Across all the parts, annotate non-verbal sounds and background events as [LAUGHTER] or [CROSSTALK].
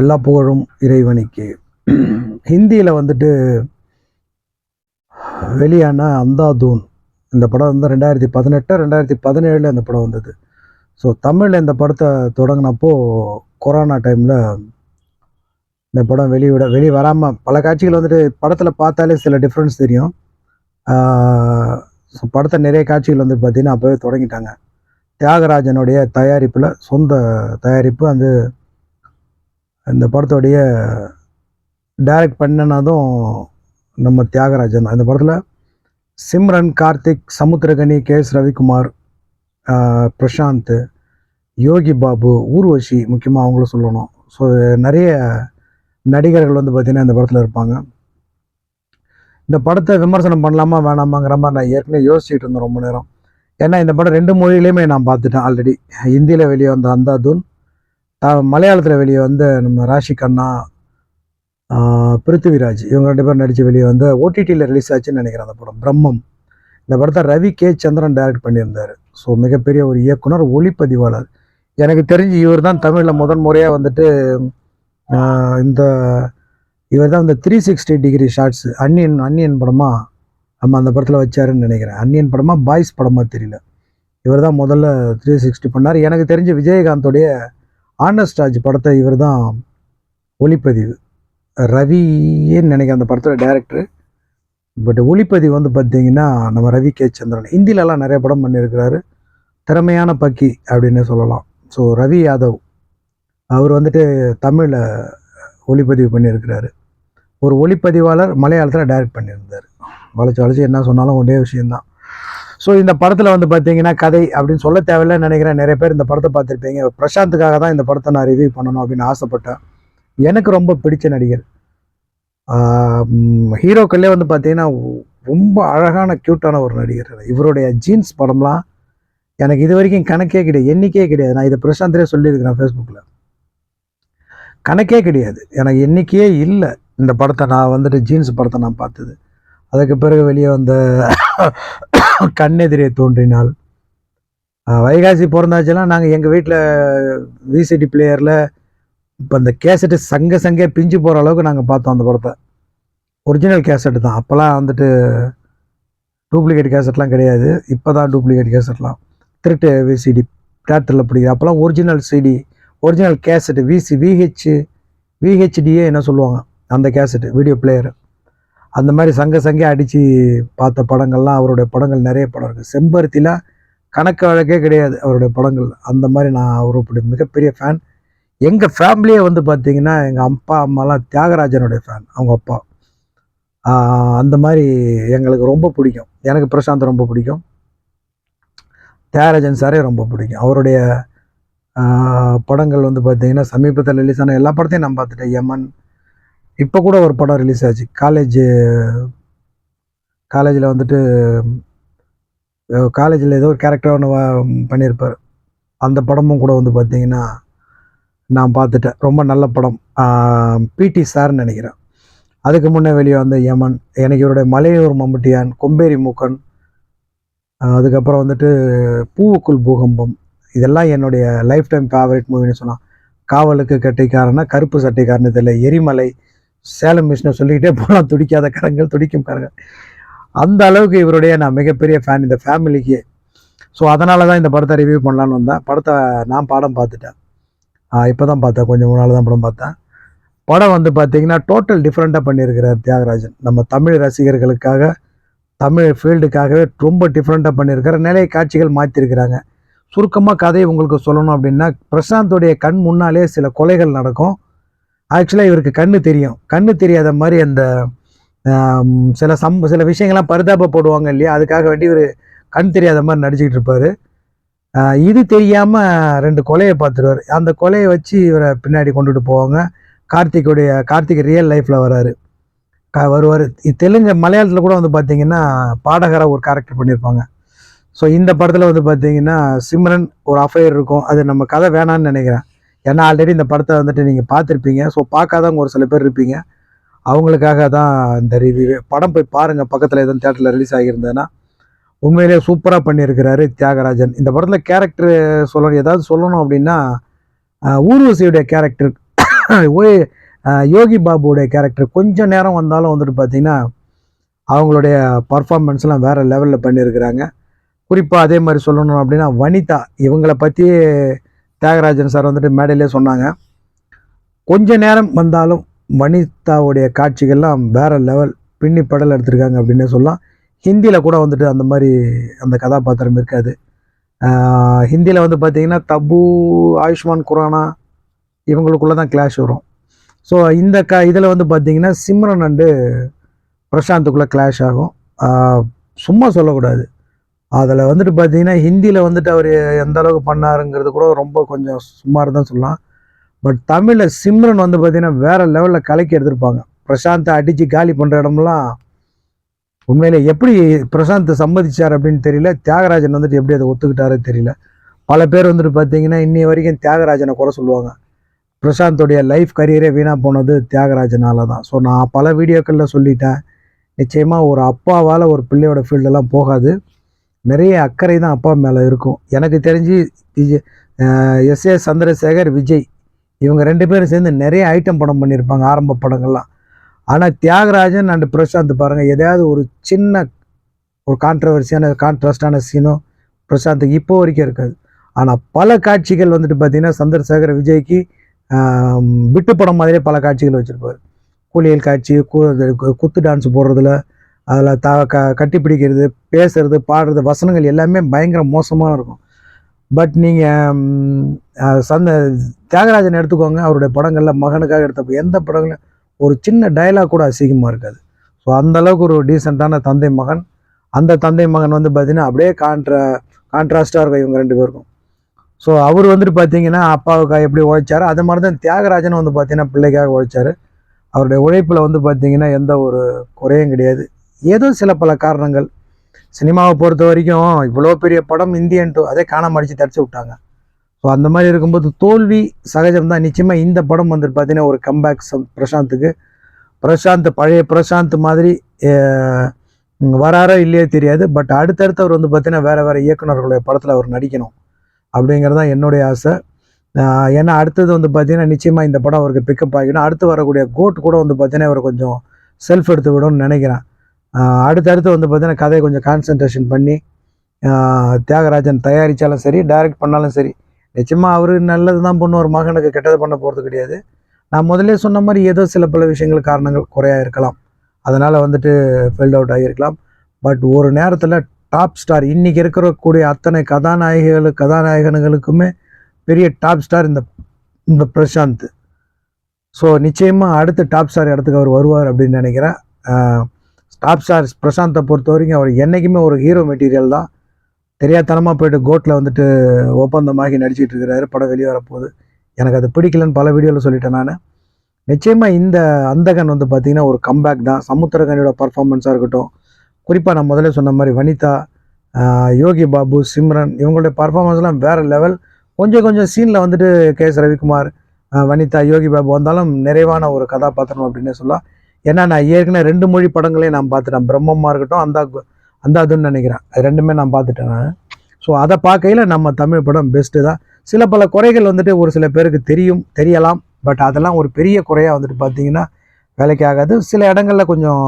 எல்லா புகழும் இறைவனுக்கு. ஹிந்தியில் வந்துட்டு வெளியான அந்தாதூன். இந்த படம் வந்து ரெண்டாயிரத்தி பதினெட்டு ரெண்டாயிரத்தி பதினேழில் இந்த படம் வந்தது. ஸோ தமிழில் இந்த படத்தை தொடங்கினப்போ கொரோனா டைமில் இந்த படம் வெளியிட வெளியே வராமல் பல காட்சிகள் வந்துட்டு படத்தில் பார்த்தாலே சில டிஃப்ரென்ஸ் தெரியும். ஸோ படத்தை நிறைய காட்சிகள் வந்து பார்த்திங்கன்னா அப்போவே தொடங்கிட்டாங்க. தியாகராஜனுடைய தயாரிப்பில் சொந்த தயாரிப்பு அந்த இந்த படத்தோடைய டைரக்ட் பண்ணினதும் நம்ம தியாகராஜன் அந்த படத்தில் சிம்ரன் கார்த்திக் சமுத்திரகனி கே எஸ் ரவிக்குமார் பிரசாந்த் யோகி பாபு ஊர்வஷி முக்கியமாக அவங்கள சொல்லணும். ஸோ நிறைய நடிகர்கள் வந்து பார்த்திங்கன்னா இந்த படத்தில் இருப்பாங்க. இந்த படத்தை விமர்சனம் பண்ணலாமா வேணாமாங்கிற மாதிரி நான் ஏற்கனவே யோசிச்சுட்டு இருந்தேன் ரொம்ப நேரம். ஏன்னா இந்த படம் ரெண்டு மொழியிலையுமே நான் பார்த்துட்டேன் ஆல்ரெடி ஹிந்தியில் வெளியே வந்த அந்தாதுன் மலையாளத்தில் வெளியே வந்து நம்ம ராஷி கண்ணா பிருத்திவிராஜ் இவங்க ரெண்டு பேரும் நடித்த வெளியே வந்து ஓடிடியில் ரிலீஸ் ஆச்சுன்னு நினைக்கிறேன் அந்த படம். பிரம்மம். இந்த படத்தை ரவி கே. சந்திரன் டைரக்ட் பண்ணியிருந்தார். ஸோ மிகப்பெரிய ஒரு இயக்குனர் ஒளிப்பதிவாளர். எனக்கு தெரிஞ்சு இவர் தான் தமிழில் முதன் முறையாக வந்துட்டு இந்த இவர் தான் இந்த three sixty degree shots Anniyan Anniyan படமாக நம்ம அந்த படத்தில் வச்சாருன்னு நினைக்கிறேன். அன்னியன் படமாக பாய்ஸ் படமாக தெரியல. இவர் தான் முதல்ல த்ரீ சிக்ஸ்டி பண்ணார். எனக்கு தெரிஞ்சு விஜயகாந்தோடைய ஆனஸ்டாஜ் படத்தை இவர் தான் ஒளிப்பதிவு ரவின்னு நினைக்கிறேன் அந்த படத்தோட டேரக்டர் பட் ஒளிப்பதிவு வந்து பார்த்தீங்கன்னா நம்ம ரவி கே. சந்திரன். ஹிந்திலலாம் நிறைய படம் பண்ணியிருக்கிறாரு. திறமையான பக்கி அப்படின்னு சொல்லலாம். ஸோ ரவி யாதவ். அவர் வந்துட்டு தமிழில் ஒளிப்பதிவு பண்ணியிருக்கிறாரு. ஒரு ஒளிப்பதிவாளர் மலையாளத்தில் டைரக்ட் பண்ணியிருந்தார். வளைச்சு வளைச்சு என்ன சொன்னாலும் ஒரே விஷயம்தான். ஸோ இந்த படத்தில் வந்து பார்த்தீங்கன்னா கதை அப்படின்னு சொல்ல தேவையில்லைன்னு நினைக்கிறேன். நிறைய பேர் இந்த படத்தை பார்த்துருப்பீங்க. பிரசாந்துக்காக தான் இந்த படத்தை நான் ரிவ்யூ பண்ணணும் அப்படின்னு ஆசைப்பட்டேன். எனக்கு ரொம்ப பிடிச்ச நடிகர். ஹீரோக்கள்லே வந்து பார்த்தீங்கன்னா ரொம்ப அழகான க்யூட்டான ஒரு நடிகர். இவருடைய ஜீன்ஸ் படம்லாம் எனக்கு இது வரைக்கும் கணக்கே கிடையாது. எண்ணிக்கையே கிடையாது. நான் இதை பிரசாந்தரே சொல்லியிருக்கிறேன் ஃபேஸ்புக்கில் கணக்கே கிடையாது. எனக்கு எண்ணிக்கையே இல்லை. இந்த படத்தை நான் வந்துட்டு ஜீன்ஸ் படத்தை நான் பார்த்தது. அதுக்கு பிறகு வெளியே வந்த கண்ணெதிரே தோன்றினால் வைகாசி பிறந்தாச்சுலாம் நாங்கள் எங்கள் வீட்டில் விசிடி பிளேயரில் இப்போ அந்த கேசட்டு சங்க சங்கே பிஞ்சு போகிற அளவுக்கு நாங்கள் பார்த்தோம் அந்த படத்தை. ஒரிஜினல் கேசட்டு தான். அப்போல்லாம் வந்துட்டு டூப்ளிகேட் கேசட்லாம் கிடையாது. இப்போ தான் டூப்ளிகேட் கேசட்லாம் திருட்டு விசிடி தேட்டரில் பிடிக்குது. அப்போல்லாம் original CD original cassette VC VH விஹெச்டியே என்ன சொல்லுவாங்க? அந்த கேசட்டு வீடியோ பிளேயரு அந்த மாதிரி சங்க சங்கே அடித்து பார்த்த படங்கள்லாம் அவருடைய படங்கள் நிறைய படம் இருக்குது செம்பருத்திலாம் கணக்கு வழக்கே கிடையாது அவருடைய படங்கள். அந்த மாதிரி நான் அவருடைய மிகப்பெரிய ஃபேன் எங்கள் ஃபேமிலியே வந்து பார்த்தீங்கன்னா எங்கள் அப்பா அம்மாலாம் தியாகராஜனுடைய ஃபேன் அவங்க அப்பா. அந்த மாதிரி எங்களுக்கு ரொம்ப பிடிக்கும். எனக்கு பிரசாந்த் ரொம்ப பிடிக்கும். தியாகராஜன் சாரே ரொம்ப பிடிக்கும். அவருடைய படங்கள் வந்து பார்த்திங்கன்னா சமீபத்தில் ரிலீஸ் ஆன எல்லா படத்தையும் நான் பார்த்துட்டேன். யமன் இப்போ கூட ஒரு படம் ரிலீஸ் ஆச்சு. காலேஜ் காலேஜில் வந்துட்டு காலேஜில் ஏதோ ஒரு கேரக்டர் ஒன்று பண்ணியிருப்பார் அந்த படமும் கூட வந்து பார்த்தீங்கன்னா நான் பார்த்துட்டேன். ரொம்ப நல்ல படம். பிடி சார்னு நினைக்கிறேன். அதுக்கு முன்னே வெளியே வந்த யமன் எனக்கு இவருடைய மலையூர் மம்முட்டியான் கொம்பேரி மூக்கன் அதுக்கப்புறம் வந்துட்டு பூவுக்குள் பூகம்பம். இதெல்லாம் என்னுடைய லைஃப் டைம் ஃபேவரட் மூவின்னு சொல்லலாம் காவலுக்கு கட்டைக்காரனா கருப்பு சட்டைக்காரன்னு தெரியல எரிமலை சேலம் மிஷினை சொல்லிக்கிட்டே போகலாம் துடிக்காத கரங்கள் துடிக்கும் கரங்கள். அந்த அளவுக்கு இவருடைய நான் மிகப்பெரிய ஃபேன் இந்த ஃபேமிலிக்கு ஸோ அதனால தான் இந்த படத்தை ரிவ்யூ பண்ணலான்னு வந்தேன். படத்தை நான் பாடம் பார்த்துட்டேன். இப்போ தான் பார்த்தேன். கொஞ்சம் முன்னால் தான் படம் பார்த்தேன். படம் வந்து பார்த்தீங்கன்னா டோட்டல் டிஃப்ரெண்ட்டாக பண்ணியிருக்கிறார் தியாகராஜன். நம்ம தமிழ் ரசிகர்களுக்காக தமிழ் ஃபீல்டுக்காகவே ரொம்ப டிஃப்ரெண்ட்டாக பண்ணியிருக்கிற நிறைய காட்சிகள் மாற்றிருக்கிறாங்க சுருக்கமாக கதையை உங்களுக்கு சொல்லணும் அப்படின்னா பிரசாந்தோடைய கண் முன்னாலே சில கொலைகள் நடக்கும். ஆக்சுவலாக இவருக்கு கண்ணு தெரியும். கண்ணு தெரியாத மாதிரி அந்த சில சம் சில விஷயங்கள்லாம் பரிதாபப்படுவாங்க இல்லையா? அதுக்காக வேண்டி இவர் கண் தெரியாத மாதிரி நடிச்சுக்கிட்டு இருப்பார். இது தெரியாமல் ரெண்டு கொலையை பார்த்துருவார். அந்த கொலையை வச்சு இவரை பின்னாடி கொண்டுட்டு போவாங்க. கார்த்திக்குடைய கார்த்திக் ரியல் லைஃப்பில் வராரு. க வருவார். தெலுங்கு மலையாளத்தில் கூட வந்து பார்த்தீங்கன்னா பாடகராக ஒரு கேரக்டர் பண்ணியிருப்பாங்க ஸோ இந்த படத்தில் வந்து பார்த்தீங்கன்னா சிம்ரன் ஒரு அஃபையர் இருக்கும். அது நம்ம கதை வேணான்னு நினைக்கிறேன். ஏன்னா ஆல்ரெடி இந்த படத்தை வந்துட்டு நீங்கள் பார்த்துருப்பீங்க. ஸோ பார்க்காதவங்க ஒரு சில பேர் இருப்பீங்க. அவங்களுக்காக தான் இந்த ரிவ்யூ படம் போய் பாருங்கள் பக்கத்தில் எதுவும் தேட்டரில் ரிலீஸ் ஆகியிருந்தேன்னா உண்மையிலேயே சூப்பராக பண்ணியிருக்கிறாரு தியாகராஜன். இந்த படத்தில் கேரக்டர் சொல்லணும். ஏதாவது சொல்லணும் அப்படின்னா ஊர்வசியுடைய கேரக்டர் [COUGHS] ஓய் யோகி பாபுடைய கேரக்டர் கொஞ்சம் நேரம் வந்தாலும் வந்துட்டு பார்த்தீங்கன்னா அவங்களுடைய பர்ஃபார்மன்ஸ்லாம் வேறு லெவலில் பண்ணியிருக்கிறாங்க. குறிப்பாக அதே மாதிரி சொல்லணும் அப்படின்னா வனிதா. இவங்களை பற்றி தியாகராஜன் சார் வந்துட்டு மேடையிலே சொன்னாங்க. கொஞ்ச நேரம் வந்தாலும் வனிதாவுடைய காட்சிகள்லாம் வேறு லெவல் பின்னி படல் எடுத்திருக்காங்க அப்படின்னே சொல்லலாம். ஹிந்தியில் கூட வந்துட்டு அந்த மாதிரி அந்த கதாபாத்திரம் இருக்காது. ஹிந்தியில் வந்து பார்த்திங்கன்னா தபு ஆயுஷ்மான் குரானா இவங்களுக்குள்ள தான் கிளாஷ் வரும். ஸோ இந்த க இதில் வந்து பார்த்திங்கன்னா சிம்ரன் அண்டு பிரசாந்துக்குள்ளே கிளாஷ் ஆகும். சும்மா சொல்லக்கூடாது. அதில் வந்துட்டு பார்த்தீங்கன்னா ஹிந்தியில் வந்துட்டு அவர் எந்த அளவுக்கு பண்ணாருங்கிறது கூட ரொம்ப கொஞ்சம் சுமார் தான் சொல்லலாம். பட் தமிழில் சிம்ரன் வந்து பார்த்தீங்கன்னா வேறு லெவலில் கலக்கி எடுத்திருப்பாங்க. பிரசாந்தை அடித்து காலி பண்ணுற இடமெல்லாம் உண்மையிலே எப்படி பிரசாந்த் சம்மதிச்சார் அப்படின்னு தெரியல. தியாகராஜன் வந்துட்டு எப்படி அதை ஒத்துக்கிட்டாரு தெரியல. பல பேர் வந்துட்டு பார்த்தீங்கன்னா இன்னி வரைக்கும் தியாகராஜனை குறை சொல்லுவாங்க. பிரசாந்தோடைய லைஃப் கரியரே வீணாக போனது தியாகராஜனால் தான் ஸோ நான் பல வீடியோக்களில் சொல்லிட்டேன். நிச்சயமாக ஒரு அப்பாவால் ஒரு பிள்ளையோட ஃபீல்டெல்லாம் போகாது. நிறைய அக்கறை தான் அப்பா மேலே இருக்கும். எனக்கு தெரிஞ்சு விஜய் எஸ் ஏ சந்திரசேகர் விஜய் இவங்க ரெண்டு பேரும் சேர்ந்து நிறைய ஐட்டம் படம் பண்ணியிருப்பாங்க ஆரம்ப படங்கள்லாம். ஆனால் தியாகராஜன் அண்ட் பிரசாந்த் பாருங்கள் எதையாவது ஒரு சின்ன ஒரு கான்ட்ரவர்சியான கான்ட்ராஸ்டான சீனோ பிரசாந்துக்கு இப்போ வரைக்கும் இருக்காது. ஆனால் பல காட்சிகள் வந்துட்டு பார்த்தீங்கன்னா சந்திரசேகர் விஜய்க்கு விட்டு படம் மாதிரியே பல காட்சிகள் வச்சுருப்பார். கூலியல் காட்சி கூ குத்து டான்ஸ் போடுறதுல அதில் த க கட்டி பிடிக்கிறது பேசுறது பாடுறது வசனங்கள் எல்லாமே பயங்கர மோசமாக இருக்கும். பட் நீங்கள் சந்த தியாகராஜன் எடுத்துக்கோங்க. அவருடைய படங்களில் மகனுக்காக எடுத்தப்போ எந்த படங்களும் ஒரு சின்ன டயலாக் கூட அசிங்கமாக இருக்காது. ஸோ அந்த அளவுக்கு ஒரு டீசெண்டான தந்தை மகன். அந்த தந்தை மகன் வந்து பார்த்தீங்கன்னா அப்படியே கான்ட்ரா கான்ட்ராஸ்டாக இருக்கும் இவங்க ரெண்டு பேருக்கும். ஸோ அவர் வந்துட்டு பார்த்தீங்கன்னா அப்பாவுக்காக எப்படி உழைச்சாரோ அது மாதிரி தான் தியாகராஜன் வந்து பார்த்தீங்கன்னா பிள்ளைக்காக உழைச்சாரு. அவருடைய உழைப்பில் வந்து பார்த்தீங்கன்னா எந்த ஒரு குறையும் கிடையாது. ஏதோ சில பல காரணங்கள். சினிமாவை பொறுத்த வரைக்கும் இவ்வளோ பெரிய படம் இந்தியன்ட்டு அதே காணாம அடித்து தடிச்சு விட்டாங்க. ஸோ அந்த மாதிரி இருக்கும்போது தோல்வி சகஜம் தான். நிச்சயமாக இந்த படம் வந்துட்டு பார்த்தீங்கன்னா ஒரு கம்பேக் பிரசாந்துக்கு பிரசாந்த் பழைய பிரசாந்த் மாதிரி வராரோ இல்லையோ தெரியாது. பட் அடுத்தடுத்து அவர் வந்து பார்த்தீங்கன்னா வேறு வேறு இயக்குனர்களுடைய படத்தில் அவர் நடிக்கணும் அப்படிங்கிறது தான் என்னுடைய ஆசை. ஏன்னா அடுத்தது வந்து பார்த்தீங்கன்னா நிச்சயமாக இந்த படம் அவருக்கு பிக்கப் ஆகிடும். அடுத்து வரக்கூடிய கோட் கூட வந்து பார்த்தீங்கன்னா இவர் கொஞ்சம் செல்ஃப் எடுத்து விடும்னு நினைக்கிறேன். அடுத்தடுத்து வந்து பார்த்தீங்கன்னா கதையை கொஞ்சம் கான்சன்ட்ரேஷன் பண்ணி தியாகராஜன் தயாரித்தாலும் சரி டைரக்ட் பண்ணாலும் சரி நிச்சயமாக அவர் நல்லது தான் பண்ணுவார் மகனுக்கு கெட்டது பண்ண போகிறது கிடையாது. நான் முதலே சொன்ன மாதிரி ஏதோ சில பல விஷயங்கள் காரணங்கள் குறையாக இருக்கலாம். அதனால் வந்துட்டு ஃபெல்ட் அவுட் ஆகியிருக்கலாம். பட் ஒரு நேரத்தில் டாப் ஸ்டார் இன்றைக்கி இருக்கக்கூடிய அத்தனை கதாநாயகிகள் கதாநாயகனுங்களுக்குமே பெரிய டாப் ஸ்டார் இந்த இந்த பிரசாந்த். ஸோ நிச்சயமாக அடுத்து டாப் ஸ்டார் இடத்துக்கு அவர் வருவார் அப்படின்னு நினைக்கிறேன். டாப் ஸ்டார் பிரசாந்தை பொறுத்த வரைக்கும் அவர் என்றைக்குமே ஒரு ஹீரோ மெட்டீரியல் தான். தெரியாதனமாக போயிட்டு கோட்டில் வந்துட்டு ஒப்பந்தமாகி நடிச்சிட்டு இருக்கிறாரு. படம் வெளியே வரப்போகுது. எனக்கு அது பிடிக்கலன்னு பல வீடியோவில் சொல்லிட்டேன் நான். நிச்சயமாக இந்த அந்தகன் வந்து பார்த்திங்கன்னா ஒரு கம்பேக் தான். சமுத்திரகனியோட பர்ஃபார்மன்ஸாக இருக்கட்டும். குறிப்பாக நான் முதல்ல சொன்ன மாதிரி வனிதா யோகி பாபு சிம்ரன் இவங்களுடைய பர்ஃபார்மன்ஸ்லாம் வேறு லெவல் கொஞ்சம் கொஞ்சம் சீனில் வந்துட்டு கே எஸ் ரவிக்குமார் வனிதா யோகி பாபு வந்தாலும் நிறைவான ஒரு கதாபாத்திரம் அப்படின்னே சொல்லலாம். ஏன்னா நான் ஏற்கனவே ரெண்டு மொழி படங்களையும் நான் பார்த்துட்டேன். பிரம்மமாக இருக்கட்டும் அந்த அந்தாதுன்னு நினைக்கிறேன். அது ரெண்டுமே நான் பார்த்துட்டேன் நான். ஸோ அதை பார்க்கையில் நம்ம தமிழ் படம் பெஸ்ட்டு தான். சில பல குறைகள் வந்துட்டு ஒரு சில பேருக்கு தெரியும் தெரியலாம். பட் அதெல்லாம் ஒரு பெரிய குறையாக வந்துட்டு பார்த்தீங்கன்னா வேலைக்கு ஆகாது. சில இடங்களில் கொஞ்சம்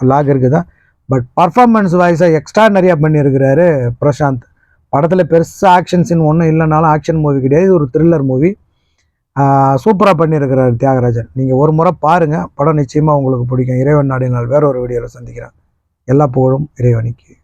லாக் இருக்குது பட் பர்ஃபார்மன்ஸ் வாய்ஸாக எக்ஸ்ட்ரா நிறையா பண்ணியிருக்கிறாரு பிரசாந்த். படத்தில் பெருசாக ஆக்ஷன் சீன் ஒன்றும் இல்லைனாலும் ஆக்ஷன் மூவி கிடையாது. இது ஒரு த்ரில்லர் மூவி சூப்பராக பண்ணியிருக்கிறார் தியாகராஜன். நீங்கள் ஒரு முறை பாருங்கள் படம் நிச்சயமாக உங்களுக்கு பிடிக்கும். இறைவன் நாடினால் வேற ஒரு வீடியோவில் சந்திக்கிறேன். எல்லா புகழும் இறைவனுக்கு.